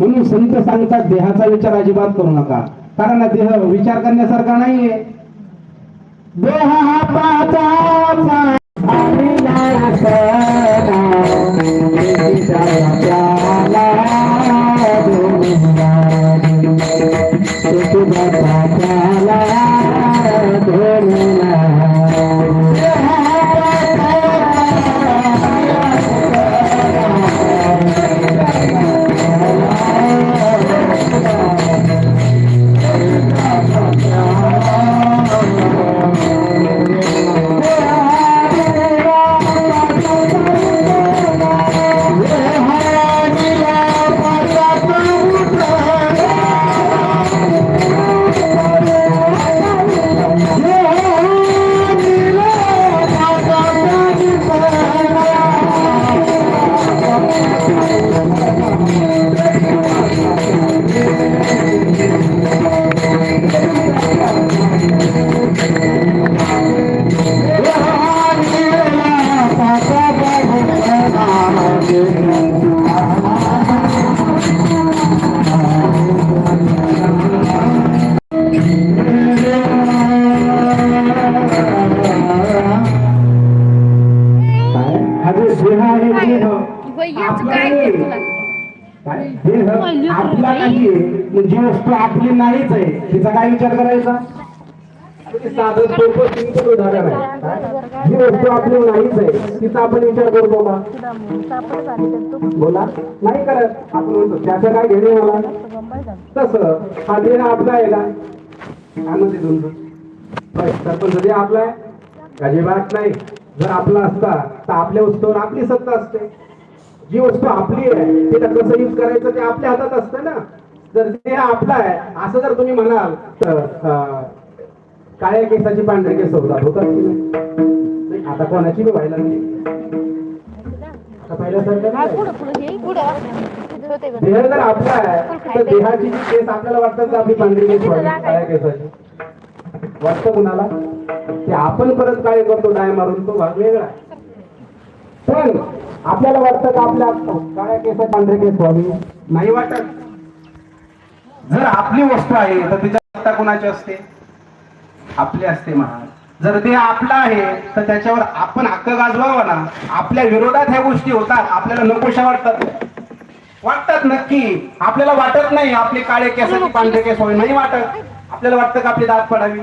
म्हणून संत सांगतात देहाचा विचार अजिबात करू नका. कारण देह विचार करण्यासारखा नाहीये. देह हा आपला काय नाही. जी वस्तू आपली नाहीच आहे तिचा काय विचार करायचा? अगदी साधं सोपं सिंपल उदाहरण आहे. काय? जी वस्तू आपली नाहीच आहे तिचा आपण विचार करतो का? बोला. नाही करत. आपण म्हणतो त्याचं काय घेणे मला? तसं. हा देह आपला आहे का? काय म्हणते तुमचं? सरपंच देह आपला आहे अजिबात नाही. जर आपला असता तर आपल्या वस्तूवर आपली सत्ता असते. जी वस्तू आपली आहे तिला कसं यूज करायचं ते आपल्या हातात असतं ना. जर ते आपला आहे असं जर तुम्ही म्हणाल तर काळ्या केसाची पांढरे केस होतात होतात आता कोणाची बी व्हायला. देह जर आपला आहे तर देहाची जी केस आपल्याला वाटतात का आपली पांढरी केस काळ्या केसाची. वाटतं कुणाला? ते आपण परत काय करतो डाय मारून तो भाग वेगळा आहे. पण आपल्याला वाटतं का आपल्या काळ्या केस पांढरे केस व्हावी नाही वाटत. जर आपली वस्तू आहे तर तिच्या सत्ता कोणाची असते? आपली असते महाराज जर ते आपलं आहे तर त्याच्यावर आपण हक्क गाजवावा ना. आपल्या विरोधात ह्या गोष्टी होतात आपल्याला नकोशा वाटतात. वाटतात नक्की. आपल्याला वाटत नाही आपले काळे केस पांढरे केस व्हावे नाही वाटत. आपल्याला वाटतं का आपली दात पडावी?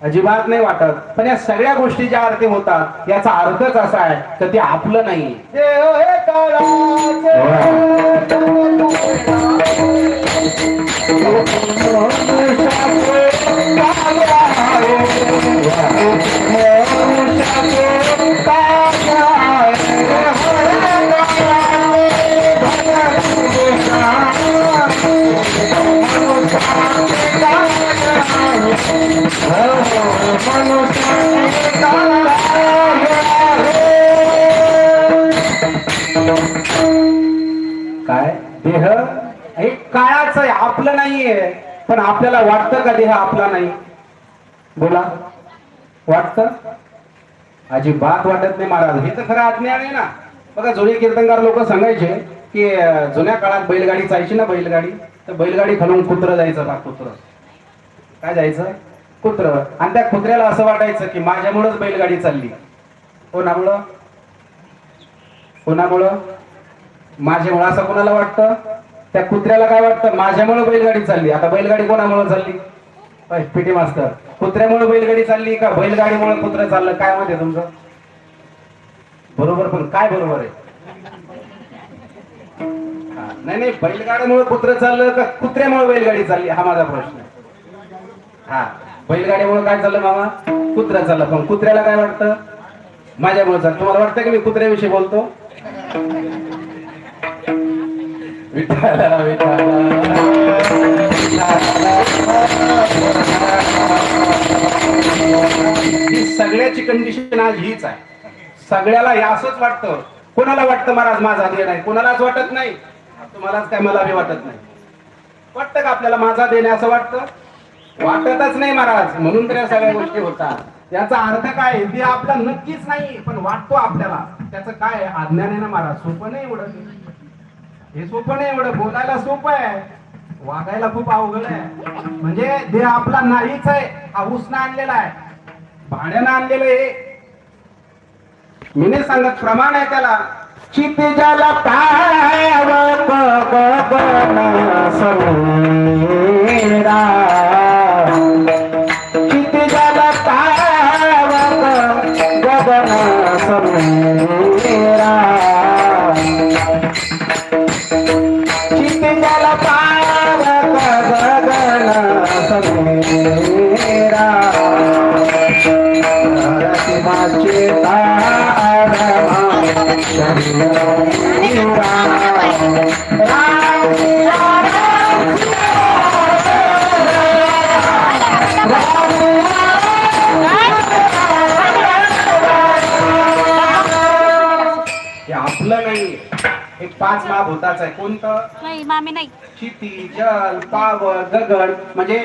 अजिबात नाही वाटत. पण या सगळ्या गोष्टी ज्या अर्थी होतात याचा अर्थच असा आहे तर ते आपलं नाही. देह हे काळाच आहे आपलं नाहीये. पण आपल्याला वाटतं का देह आपला नाही? बोला. वाटतं? अजिबात वाटत नाही महाराज. हे तर खरं अज्ञान आहे ना. बघा जुने कीर्तनकार लोक सांगायचे की जुन्या काळात बैलगाडी जायची ना बैलगाडी? तर बैलगाडी खालून कुत्र जायचं ना कुत्र? काय जायचं? कुत्र. आणि त्या कुत्र्याला असं वाटायचं की माझ्यामुळंच बैलगाडी चालली. कोणामुळं? कोणामुळं? माझ्यामुळे असं कोणाला वाटतं? त्या कुत्र्याला काय वाटतं? माझ्यामुळे बैलगाडी चालली. आता बैलगाडी कोणामुळे चालली? पीटी मास्तर. कुत्र्यामुळे बैलगाडी चालली का बैलगाडीमुळे कुत्र चाललं? काय माहिती आहे तुमचं? बरोबर पण काय बरोबर आहे? हा, नाही नाही बैलगाडीमुळे कुत्र चाललं का कुत्र्यामुळे बैलगाडी चालली? हा माझा प्रश्न हा बैलगाडीमुळे काय चाललं मामा? कुत्रा चाललं. पण कुत्र्याला काय वाटतं? माझ्यामुळे चाललं. तुम्हाला वाटतं की मी कुत्र्याविषयी बोलतो? विठाला ही सगळ्याची कंडिशन आज हीच आहे. सगळ्याला हे असंच वाटतं. कोणाला वाटतं महाराज माझा देण आहे कोणालाच वाटत नाही. तुम्हालाच काय मला बी वाटत नाही. वाटतं का आपल्याला माझा देणे असं वाटतं? वाटतच नाही महाराज. म्हणून तर या सगळ्या गोष्टी होतात. याचा अर्थ काय आहे? ते आपला नक्कीच नाही पण वाटतो आपल्याला. त्याचं काय आहे? अज्ञान आहे ना महाराज. सोपं नाही एवढं. हे सोपं नाही एवढं बोलायला सोपं आहे वागायला खूप अवघड आहे म्हणजे ते आपला नाहीच आहे हाऊसनं आणलेला आहे भाड्यानं आणलेलं हे मी नाही सांगत प्रमाण आहे त्याला क्षितिजाला पावक पाच महाभूताचं आहे. कोणतं? नाही मामी नाही. क्षिती जल पावळ गगन म्हणजे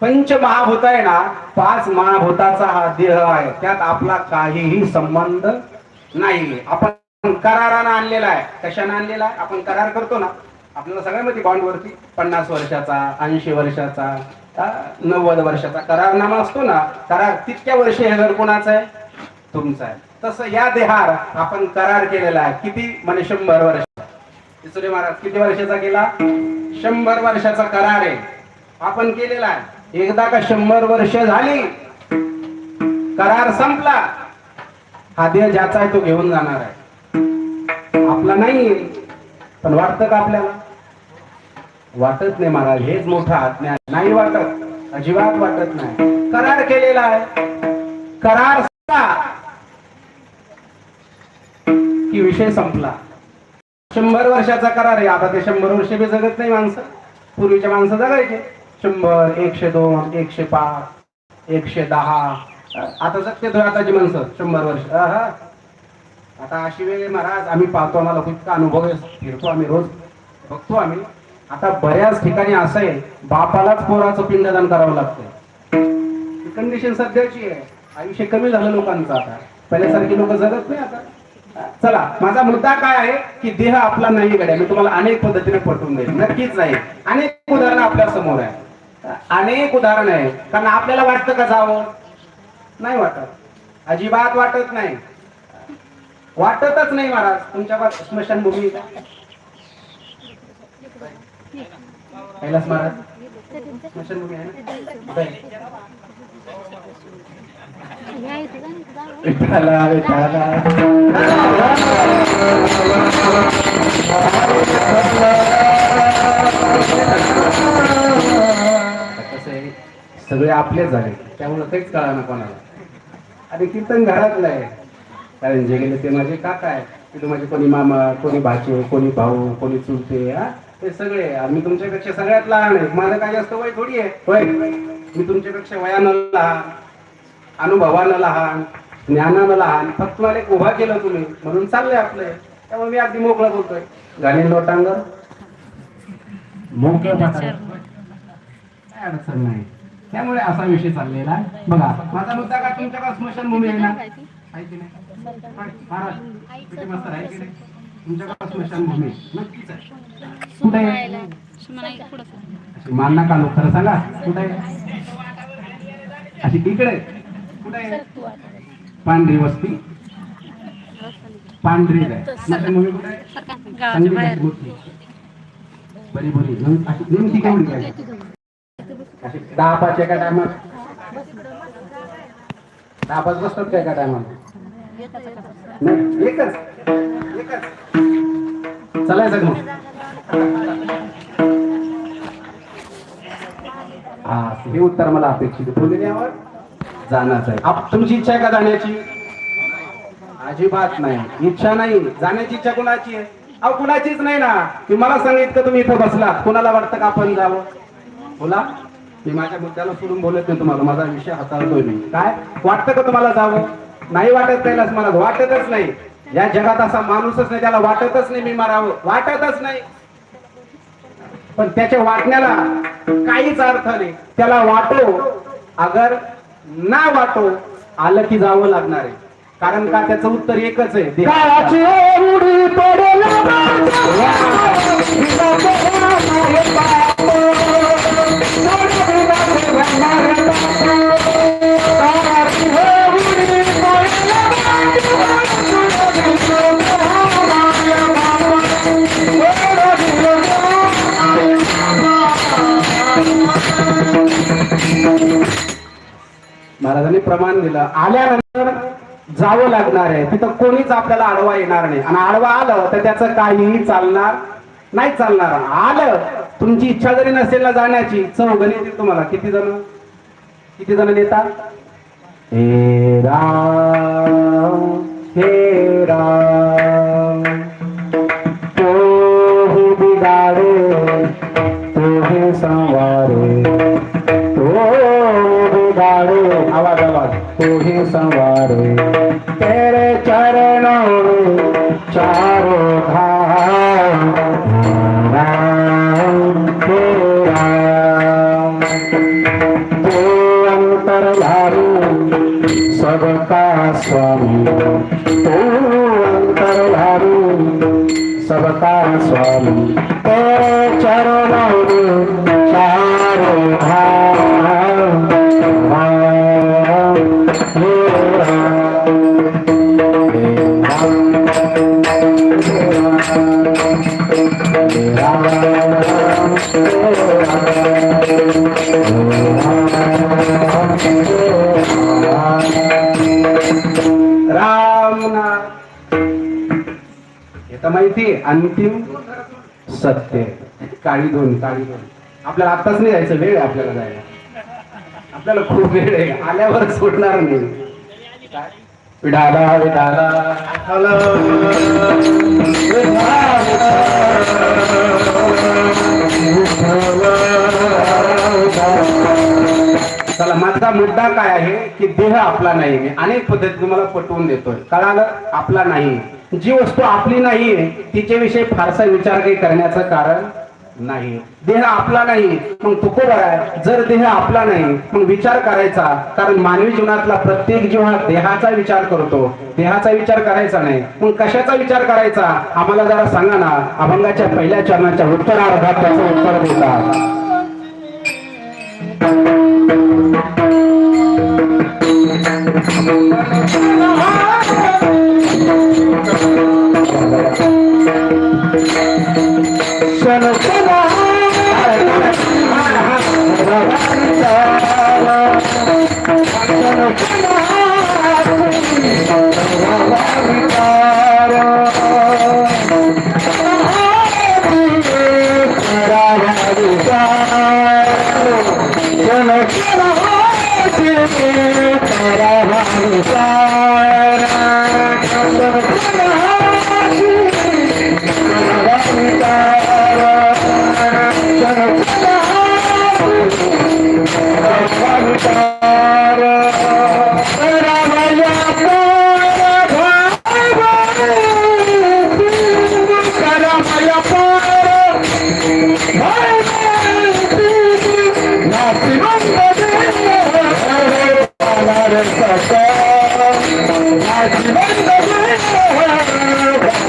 पंच महाभूत आहे ना पाच महाभूताचा हा देह आहे. त्यात आपला काहीही संबंध नाही आपण करारानं आणलेला आहे. कशानं आणलेला आहे? आपण करार करतो ना. आपल्याला सगळ्यामध्ये बॉन्डवरती पन्नास वर्षाचा ऐंशी वर्षाचा नव्वद वर्षाचा करारनामा असतो ना. करार तितक्या वर्ष हे घर कोणाचं आहे? तुमचं आहे. तसं या देहार आपण करार केलेला आहे. किती? म्हणजे शंभर वर्ष. इसुरे महाराज किती वर्षाचा केला? शंभर वर्षाचा करार आहे. आपण केलेला आहे. एकदा का शंभर वर्ष झाली करार संपला. हा देह ज्याचा आहे तो घेऊन जाणार आहे. आपला नाही पण वाटतं का आपल्याला? वाटत नाही महाराज हेच मोठं आज्ञा नाही वाटत अजिबात वाटत नाही. करार केलेला आहे. करार संपला. की विषय संपला. शंभर वर्षाचा करार आहे. आता ते शंभर वर्ष बी जगत नाही माणसं. पूर्वीचे माणसं जगायचे. शंभर एकशे दोन एकशे पाच एकशे दहा. आता जगते तो आताची माणसं शंभर वर्ष. आता अशी वेळ महाराज आम्ही पाहतो आम्हाला खूप अनुभव फिरतो आम्ही रोज. बघतो आम्ही. आता बऱ्याच ठिकाणी असं आहे बापालाच पोराचं पिंडदान करावं लागतं कंडिशन सध्याची आहे. आयुष्य कमी झालं लोकांचं आता. पहिल्यासारखी लोक जगत नाही आता. चला माझा मुद्दा काय आहे की देह आपला नाही गड्या मी तुम्हाला अनेक पद्धतीने पटवून देईल नक्कीच नाही. अनेक उदाहरणं आपल्यासमोर आहे अनेक उदाहरण आहे कारण आपल्याला वाटतं का जावं? नाही वाटत. अजिबात वाटत नाही. वाटतच नाही महाराज. तुमच्या स्मशानभूमी कैलास महाराज. स्मशानभूमी आहे ना? कुठे आहे? सगळे आपले झाले. त्यामुळे काहीच कळा ना कोणाला. अरे कीर्तन घरातलं आहे. कारण जे गेले ते माझे काका आहे तिथे माझे कोणी मामा कोणी भाचे कोणी भाऊ कोणी चुलते हा? ते सगळे मी तुमच्यापेक्षा सगळ्यात लहान आहे. माझं काय जास्त वय थोडी आहे. वय मी तुमच्यापेक्षा वयानं लहान. अनुभवानं लहान ज्ञानानं लहान फक्त मला एक उभा केलं तुम्ही म्हणून चाललंय आपलं त्यामुळे मी अगदी मोकळं बोलतोय. गाणी मोकळं काय अडचण नाही. त्यामुळे असा विषय चाललेला आहे. बघा माझा मुद्दा का तुमच्याकडे स्मशानभूमी आहे ना? आहे की नाही? महाराज. किती मस्त आहे की नाही तुमच्याकडे स्मशानभूमी आहे. नक्कीच आहे. कुठे आहे? मान नका लो खरं सांगा. कुठे आहे? अशी आहे पांढरी वस्ती. पांढरी स्मशानभूमी कुठे. बरी बरी. नेमकी केवढी दहा पाच एका टायमात? दहा पाच बसतात का एका टायमात? नाही एकच. एकच. चालायचं मग हा हे उत्तर मला अपेक्षित. पुढे यावर जाण्याचं आहे. तुमची इच्छा आहे का जाण्याची? अजिबात नाही. इच्छा नाही. जाण्याची इच्छा कुणाची आहे? अहो कुणाचीच नाही ना. की मला सांगितलं तुम्ही इथं बसलात? कुणाला वाटतं का आपण जावं? बोला. मी माझ्या मुद्द्याला सोडून बोलत नाही तुम्हाला. माझा विषय हाताळतोय मी. काय? वाटतं का तुम्हाला जावं? नाही वाटत त्यालाच मला. वाटतच नाही. या जगात असा माणूसच नाही. त्याला वाटतच नाही मी मारावं. वाटतच नाही. पण त्याच्या वाटण्याला काहीच अर्थ नाही. त्याला वाटो. अगर ना वाटो आलं की जावं लागणार आहे. कारण का त्याचं उत्तर एकच आहे प्रमाण दिलं. आल्यानंतर जावं लागणार आहे. तिथं कोणीच आपल्याला आडवा येणार नाही. आणि आडवा आलं तर त्याचं काहीही चालणार नाही चालणार. आलं तुमची इच्छा जरी नसेल ना जाण्याची चौघणी येतील तुम्हाला. किती जण? किती जण नेतात? हे राम हे राम. आवाज़ तोही संवारे तेरे चरणों चारों हे राम तो अंतरधारी सबका स्वामी। तो अंतरधारी सबका स्वामी। तेरे चरणों में चारों धाम। माहिती अंतिम सत्य. काळी दोन काळी दोन आपल्याला आत्ताच नाही जायचं वेळ आहे आपल्याला जायला. आपल्याला खूप वेळ आहे. आल्यावर सोडणार नाही. विडाला विडाला. चला. माझा मुद्दा काय आहे की देह आपला नाही मी अनेक पद्धती तुम्हाला पटवून देतोय. कळालं? आपला नाही जी वस्तू आपली नाहीये तिच्याविषयी फारसा विचार काही करण्याचं कारण नाही. देह आपला नाही मग तुकोबर आहे? जर देह आपला नाही मग विचार करायचा. कारण मानवी जीवनातला प्रत्येक जीव हा देहाचा विचार करतो. देहाचा विचार करायचा नाही. मग कशाचा विचार करायचा? आम्हाला जरा सांगा ना. अभंगाच्या पहिल्या चरणाच्या उत्तरार्धात त्याचं उत्तर देतात.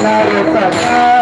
Thank you.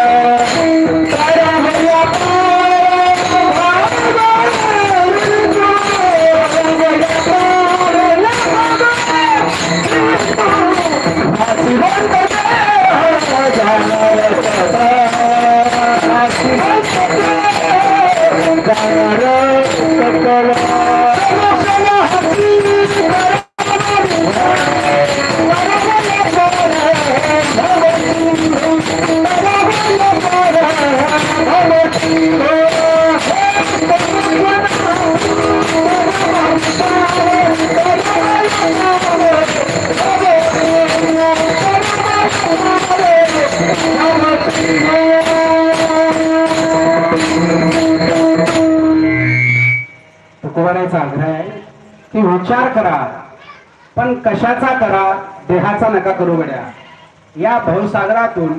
विचार करा. पण कशाचा करा देहाचा नका करू गड्या. या भवसागरातून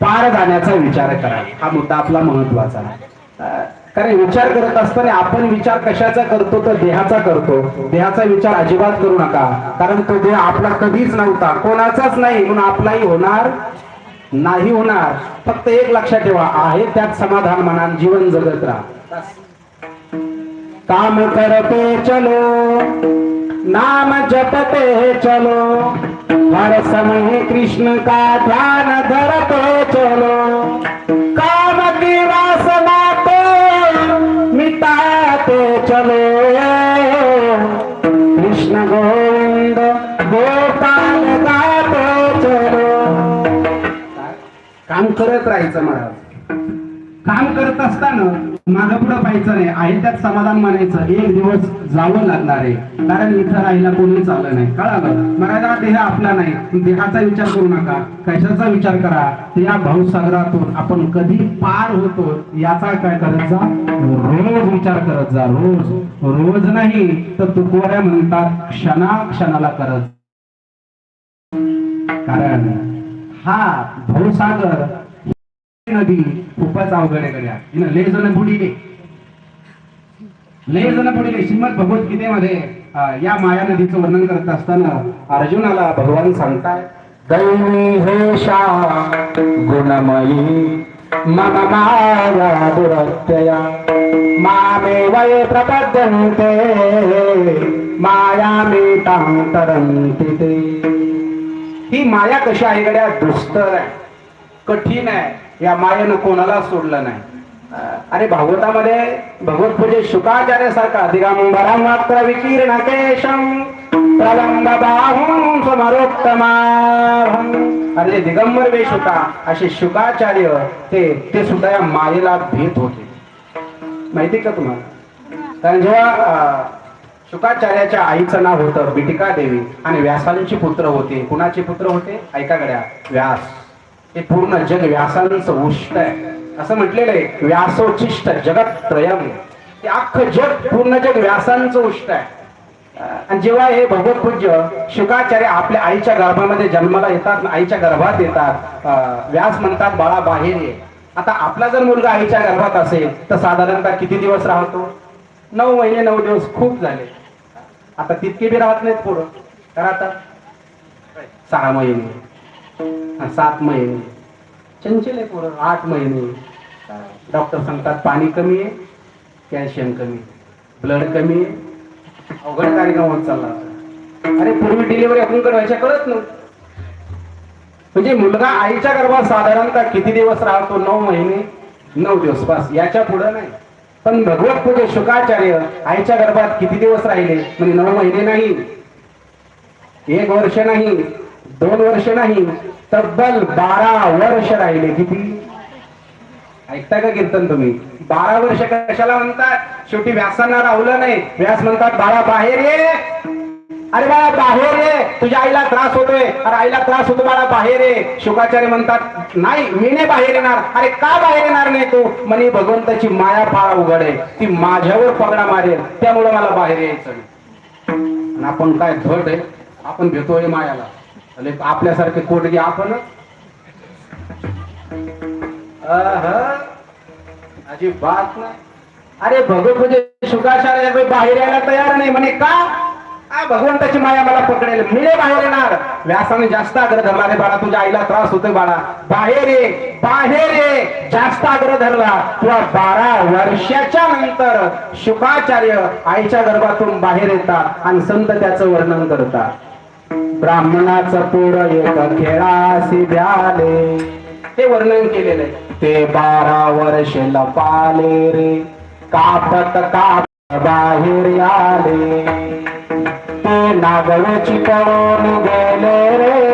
पार जाण्याचा विचार करा. हा मुद्दा आपला महत्त्वाचा आहे. कारण विचार करत असताना आपण विचार कशाचा करतो तर देहाचा करतो. देहाचा विचार अजिबात करू नका. कारण तो देह आपला कधीच नव्हता. कोणाचाच नाही. म्हणून आपलाही होणार नाही होणार. फक्त एक लक्षात ठेवा. आहे त्यात समाधान मनान जीवन जगत राहा. काम करते चलो नाम जपते चलो। हर समय कृष्ण का ध्यान धरते चलो। काम की वासना को मिटाते चलो। कृष्ण गोविंद गोपाल गाते चलो। काम करत राहायचं महाराज. काम करत असताना मागं पुढं पाहायचं नाही. आहे त्यात समाधान मानायचं. एक दिवस जावं लागणार आहे. कारण इथं राहायला कोणीच आलं नाही. कळालं मराठा देह आपला नाही. देहाचा विचार करू नका. कशाचा विचार करा? त्या भाऊसागरातून आपण कधी पार होतो याचा काय करत जा? रोज विचार करत जा. रोज. रोज नाही तर तुकोऱ्या म्हणतात क्षणा क्षणाला करत कारण हा भाऊसागर नदी खूपच अवघड आहे गड्या. हिनं लय जण बुडीले लय जण बुडीले श्रीमद भगवद्गीतेमध्ये अं, या माया नदीचं वर्णन करत असताना अर्जुनाला भगवान सांगताय दैवी हे हेषा गुणमयी मम माया दुरत्यया मामे वये प्रपद्यन्ते माया मेटां तरन्ति ते ही माया कशी आहे गड्या? दुस्तर आहे कठीण आहे. या मायेनं कोणाला सोडलं नाही. आणि अरे भागवतामध्ये भगवत पूजे शुकाचार्य सारखा दिगंबरा मात्र विकीर्ण केशम प्रलंब बाहुं समरोत्तमाभं. आणि दिगंबर वे शुका असे शुकाचार्य ते ते सुद्धा या मायेला भेट होते. माहिती का तुम्हाला? कारण जेव्हा शुकाचार्याच्या आईचं नाव होतं बिटिका देवी आणि व्यासांची पुत्र होते कुणाचे पुत्र होते? ऐका गड्या व्यास. हे पूर्ण जग व्यासांचं उष्ट आहे. असं म्हटलेलं आहे व्यासोचिष्ट जगत त्रयम. हे अख्खं जग पूर्ण जग व्यासांचं उष्ट आहे. आणि जेव्हा हे भगवत पूज्य शुकाचार्य आपल्या आईच्या गर्भामध्ये जन्माला येतात आईच्या गर्भात येतात व्यास म्हणतात बाळा बाहेर ये. आता आपला जर मुलगा आईच्या गर्भात असेल तर साधारणतः किती दिवस राहतो? नऊ महिने नऊ दिवस खूप झाले. आता तितके बी राहत नाहीत पुढं. तर आता? सहा महिने. सात महिने. चंचल आहे पोरं आठ महिने. डॉक्टर सांगतात पाणी कमी आहे कॅल्शियम कमी ब्लड कमी आहे. अवघड कार्यक्रम होत चालला अरे पूर्वी डिलिव्हरी आपण व्हायच्या कळत नव्हतं. म्हणजे मुलगा आईच्या गर्भात साधारणतः किती दिवस राहतो? नऊ महिने नऊ दिवस बस. याच्यापुढे नाही. पण भगवत पूजे शुकाचार्य आईच्या गर्भात किती दिवस राहिले? म्हणजे नऊ महिने नाही. एक वर्ष नाही. दोन वर्ष नाही तब्बल बारा वर्ष राहिले किती? ऐकता का कीर्तन तुम्ही? बारा वर्ष कशाला म्हणतात शेवटी व्यासांना राहुलं नाही. व्यास म्हणतात बाळा बाहेर ये. अरे बाळा बाहेर ये. तुझ्या आईला त्रास होतोय. अरे आईला त्रास होतो बाळा बाहेर ये. शुकाचार्य म्हणतात नाही मी नाही बाहेर येणार. अरे का बाहेर येणार नाही तू? म्हणे भगवंताची माया फार उघड आहे. ती माझ्यावर पगडा मारेल. त्यामुळे मला बाहेर यायचं आपण काय धट आहे? आपण घेतोय मायाला. आणि आपल्यासारखे कोटगी आपण? अजिबात नाही. अरे भगवत म्हणजे शुकाचार्य बाहेर यायला तयार नाही. म्हणे का? भगवंताची माया मला पकडेल. मी बाहेर येणार. व्यासाने जास्त आग्रह धरला रे बाळा तुझ्या आईला त्रास होतोय बाळा. बाहेर ये बाहेर ये. जास्त आग्रह धरला. तुला बारा वर्षाच्या नंतर शुकाचार्य आईच्या गर्भातून बाहेर येतात आणि संत त्याचं वर्णन करतात. ब्राह्मणाचं पोर एक खेळासी द्याले हे वर्णन केलेलं आहे. ते बारा वर्ष लपाले रे. कापत काप बाहेर आले. ते नागवेची पळून गेले रे.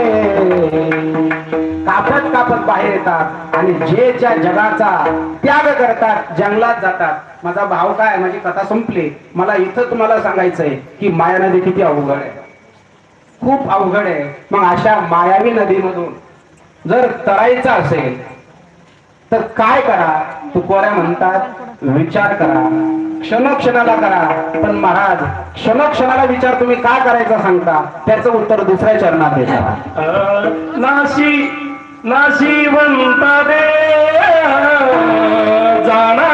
कापत कापत बाहेर येतात आणि जे ज्या जगाचा त्याग करतात जंगलात जातात. माझा भाव काय? माझी कथा संपली. मला इथं तुम्हाला सांगायचंय की माया नदी किती अवघड आहे. खूप अवघड आहे. मग अशा मायावी नदीमधून जर तरायचं असेल तर काय करा? तुकोऱ्या म्हणतात विचार करा. क्षणक्षणाला करा. पण महाराज क्षणक्षणाला विचार तुम्ही काय करायचा सांगता? त्याचं उत्तर दुसऱ्या चरणात देता. नाशी नाशिवंत रे जाणार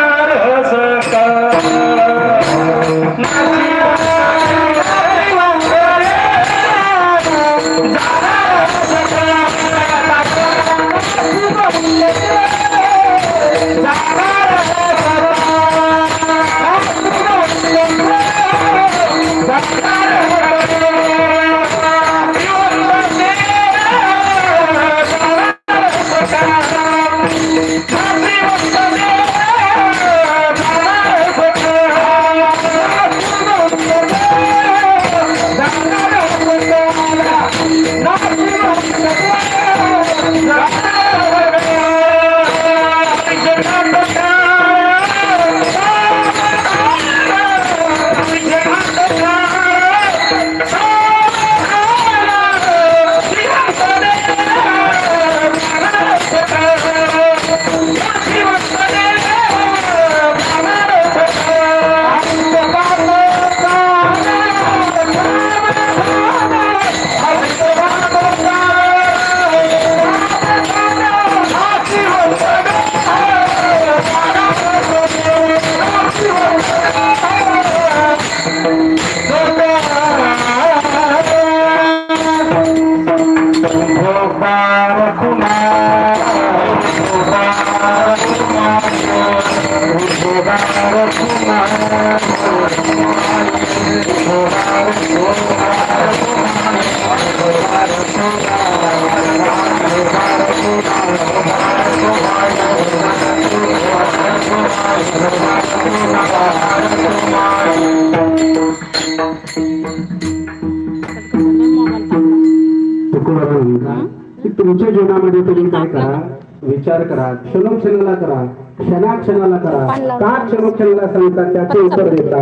विचार करा क्षणोक्षणाला करा क्षणाक्षणाला करा. का क्षणोक्षणाला सांगता त्याचे उत्तर देता?